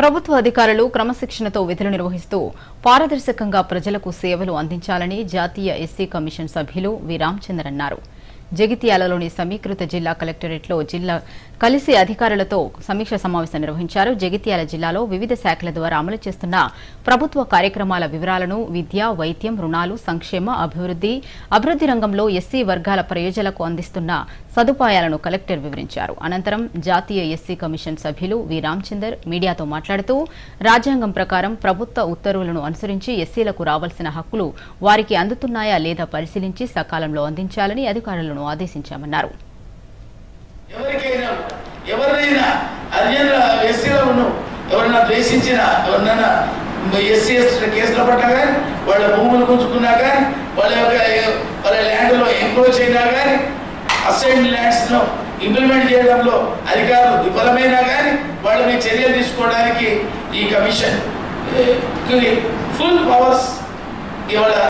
ప్రభుత్వ అధికారులు క్రమశిక్షణతో విధులు నిర్వహిస్తూ పారదర్శకంగా ప్రజలకు సేవలు అందించాలని జాతీయ ఎస్సీ కమిషన్ సభ్యులు వి రామచంద్ర అన్నారు. జగిత్యాలలోని సమీకృత జిల్లా కలెక్టరేట్లో జిల్లా కలిసి అధికారులతో సమీక్ష సమావేశం నిర్వహించారు. జగిత్యాల జిల్లాలో వివిధ శాఖల ద్వారా అమలు చేస్తున్న ప్రభుత్వ కార్యక్రమాల వివరాలను విద్య వైద్యం రుణాలు సంక్షేమ అభివృద్ధి అభివృద్ధి రంగంలో ఎస్సీ వర్గాల ప్రయోజనకు అందిస్తున్న సదుపాయాలను కలెక్టర్ వివరించారు. అనంతరం జాతీయ ఎస్సీ కమిషన్ సభ్యులు వి. రామచందర్ మీడియాతో మాట్లాడుతూ రాజ్యాంగం ప్రకారం ప్రభుత్వ ఉత్తర్వులను అనుసరించి ఎస్సీలకు రావాల్సిన హక్కులు వారికి అందుతున్నాయా లేదా పరిశీలించి సకాలంలో అందించాలని అధికారులను ఆదేశించామన్నారు. ఎవరికైనా ఎవరినైనా అర్జెంట్ ఎస్సీలో ఉన్న ఎవరైనా ద్వేషించినా ఎవరినైనా ఎస్సీ ఎస్టీ కేసులో పడ్డా కానీ వాళ్ళ భూములు గుంజుకున్నా కానీ వాళ్ళ యొక్క వాళ్ళ ల్యాండ్లో ఎంక్రోచ్ అయినా కానీ అసైన్ ల్యాండ్స్ను ఇంప్లిమెంట్ చేయడంలో అధికారులు విఫలమైనా కానీ వాళ్ళ మీద చర్యలు తీసుకోవడానికి ఈ కమిషన్ ఫుల్ పవర్స్ ఇవాళ